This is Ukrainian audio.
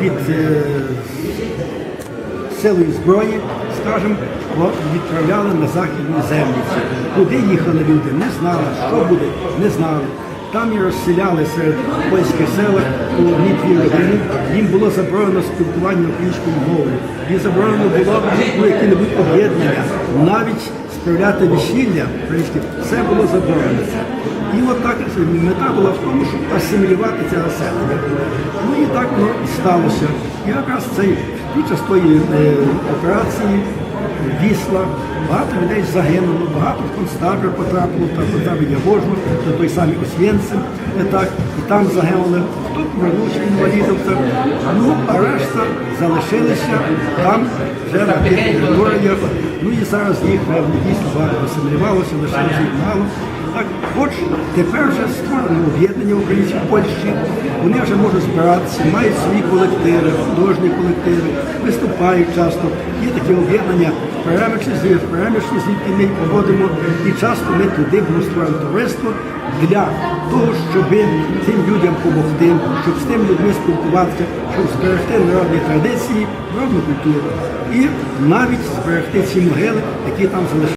Від е, силою зброї, скажімо, відправляли на західні землі. Куди їхали люди, не знали, що буде, не знали. Там і розселяли серед польських селах у одній-дві родини. Їм було заборонено спілкування українською мовою. Їм заборонено було ну, які-небудь об'єднання, навіть справляти весілля принципі, все було заборонено. І от так мета була в тому, щоб асимілювати це населення. Ну і так і сталося. І якраз цей під час тої е, операції Вісла, багато людей загинуло, багато в концтабір потрапило, та потрапив Яворжу, то той самий Освєнцим, і так, і там загинули. Хто повернувся інвалідом, так. ну а решта залишилися там вже на територіях. Ну і зараз їх певно дійсно багато асимілювалося, лишилося їх мало. Так, хоч тепер вже створено об'єднання українців Польщі, вони вже можуть збиратися, мають свої колективи, художні колективи, виступають часто. Є такі об'єднання Перемишлі, в Перемишлі, звідки ми проводимо. І часто ми туди було товариство для того, щоб цим людям допомогти, щоб з тими людьми спілкуватися, щоб зберегти народні традиції, народну культуру і навіть зберегти ці могили, які там залишилися.